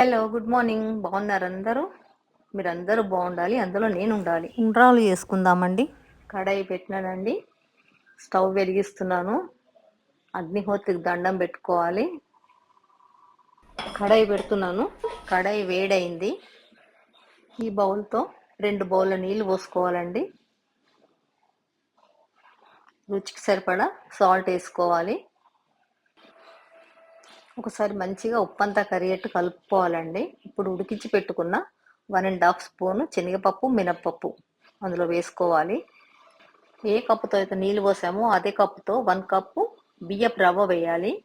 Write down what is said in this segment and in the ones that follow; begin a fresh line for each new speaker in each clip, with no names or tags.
Hello good morning బాగున్నారు అందరూ? మీరందరూ బాగుండాలి అందులో నేను ఉండాలి ఉండ్రాలు చేసుకుందామండి. కడాయి పెట్టినానండి. స్టవ్ వెలిగిస్తున్నాను. అగ్నిహోత్రికి దండం పెట్టుకోవాలి. కడాయి పెడుతున్నాను. కడాయి వేడైంది. ఈ బౌల్తో రెండు బౌల్ల నీళ్ళు పోసుకోవాలండి. రుచికి సరిపడా సాల్ట్ వేసుకోవాలి. ఒకసారి మంచిగా ఉప్పంతా కరిగేట్టు కలుపుకోవాలండి. ఇప్పుడు ఉడికించి పెట్టుకున్న వన్ అండ్ హాఫ్ స్పూన్ శనగపప్పు మినప్పప్పు అందులో వేసుకోవాలి. ఏ కప్పుతో అయితే నీళ్ళు పోసామో అదే కప్పుతో వన్ కప్పు బియ్యపు రవ్వ వేయాలి.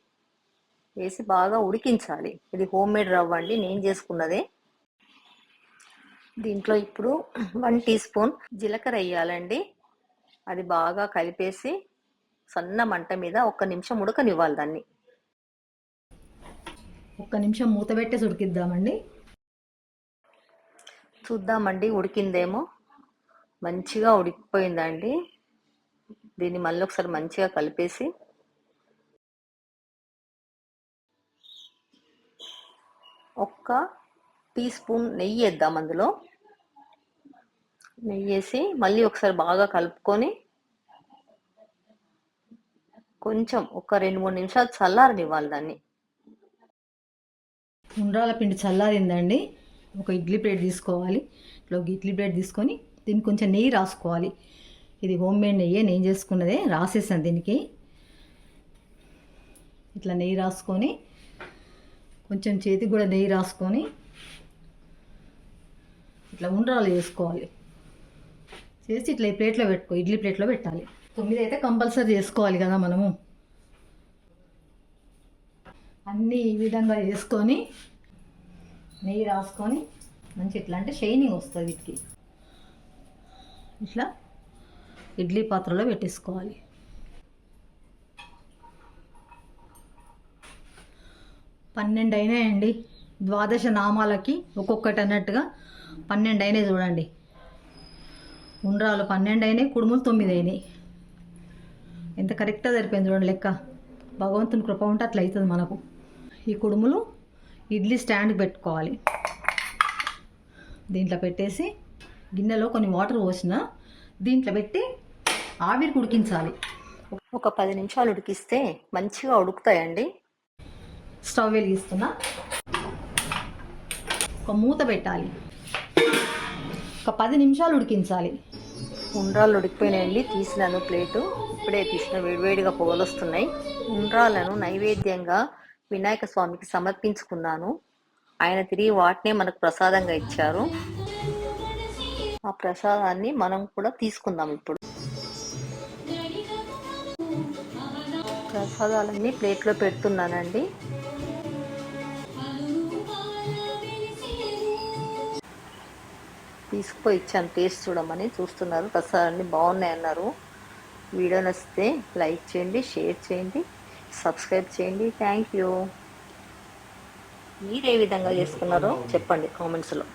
వేసి బాగా ఉడికించాలి. ఇది హోమ్ మేడ్ రవ్వ అండి నేను చేసుకున్నదే. దీంట్లో ఇప్పుడు వన్ టీ స్పూన్ జీలకర్ర వేయాలండి. అది బాగా కలిపేసి సన్న మంట మీద ఒక్క నిమిషం ఉడకనివ్వాలి దాన్ని.
ఒక్క నిమిషం మూత పెట్టేసి ఉడికిద్దామండి
చూద్దామండి ఉడికిందేమో. మంచిగా ఉడికిపోయిందండి. దీన్ని మళ్ళీ ఒకసారి మంచిగా కలిపేసి. ఒక్క టీ స్పూన్ నెయ్యి వేద్దాం అందులో. నెయ్యి వేసి మళ్ళీ ఒకసారి బాగా కలుపుకొని కొంచెం ఒక రెండు మూడు నిమిషాలు చల్లారనివ్వాలి దాన్ని.
ఉండ్రాల పిండి చల్లారిందండి. ఒక ఇడ్లీ ప్లేట్ తీసుకోవాలి. ఇట్లా ఒక ఇడ్లీ ప్లేట్ తీసుకొని దీనికి కొంచెం నెయ్యి రాసుకోవాలి. ఇది హోమ్ మేడ్ నెయ్యి నేను చేసుకున్నదే రాసేసాను దీనికి. ఇట్లా నెయ్యి రాసుకొని కొంచెం చేతికి కూడా నెయ్యి రాసుకొని ఇట్లా ఉండ్రాలు చేసుకోవాలి. చేసి ఇట్లా ఈ ప్లేట్లో పెట్టుకో ఇడ్లీ ప్లేట్లో పెట్టాలి. తొమ్మిది అయితే కంపల్సరీ చేసుకోవాలి కదా మనము. అన్నీ ఈ విధంగా చేసుకొని నెయ్యి రాసుకొని మంచి ఇట్లా అంటే షైనింగ్ వస్తుంది వీటికి. ఇట్లా ఇడ్లీ పాత్రలో పెట్టేసుకోవాలి. పన్నెండు అయినాయండి. ద్వాదశ నామాలకి ఒక్కొక్కటి అన్నట్టుగా పన్నెండు అయినాయి చూడండి. ఉండ్రాలు పన్నెండు అయినాయి కుడుములు తొమ్మిది అయినాయి. ఎంత కరెక్ట్గా సరిపోయింది చూడండి లెక్క. భగవంతుని కృప ఉంటే అట్లా అవుతుంది మనకు. ఈ కుడుములు ఇడ్లీ స్టాండ్కి పెట్టుకోవాలి. దీంట్లో పెట్టేసి గిన్నెలో కొన్ని వాటర్ పోసిన దీంట్లో పెట్టి ఆవిరికి ఉడికించాలి.
ఒక పది నిమిషాలు ఉడికిస్తే మంచిగా ఉడుకుతాయండి.
స్టవ్ వెలిగిస్తున్నా. ఒక మూత పెట్టాలి. ఒక పది నిమిషాలు ఉడికించాలి.
ఉండ్రాళ్ళు ఉడికిపోయినాయండి తీసినాను ప్లేటు. ఇప్పుడే తీసిన వేడివేడిగా పొగలొస్తున్నాయి ఉండ్రాలను నైవేద్యంగా వినాయక స్వామికి సమర్పించుకున్నాను. ఆయన తిరిగి వాటినే మనకు ప్రసాదంగా ఇచ్చారు. ఆ ప్రసాదాన్ని మనం కూడా తీసుకుందాం ఇప్పుడు. ప్రసాదాలన్నీ ప్లేట్లో పెడుతున్నానండి. తీసుకుపోయి ఇచ్చాను. టేస్ట్ చూడమని చూస్తున్నారు. ప్రసాదాన్ని బాగున్నాయి అన్నారు వీడియో నచ్చితే లైక్ చేయండి షేర్ చేయండి. సబ్స్క్రైబ్ చేయండి. Thank you. మీరు ఏ విధంగా చేసుకున్నారో చెప్పండి కామెంట్స్లో.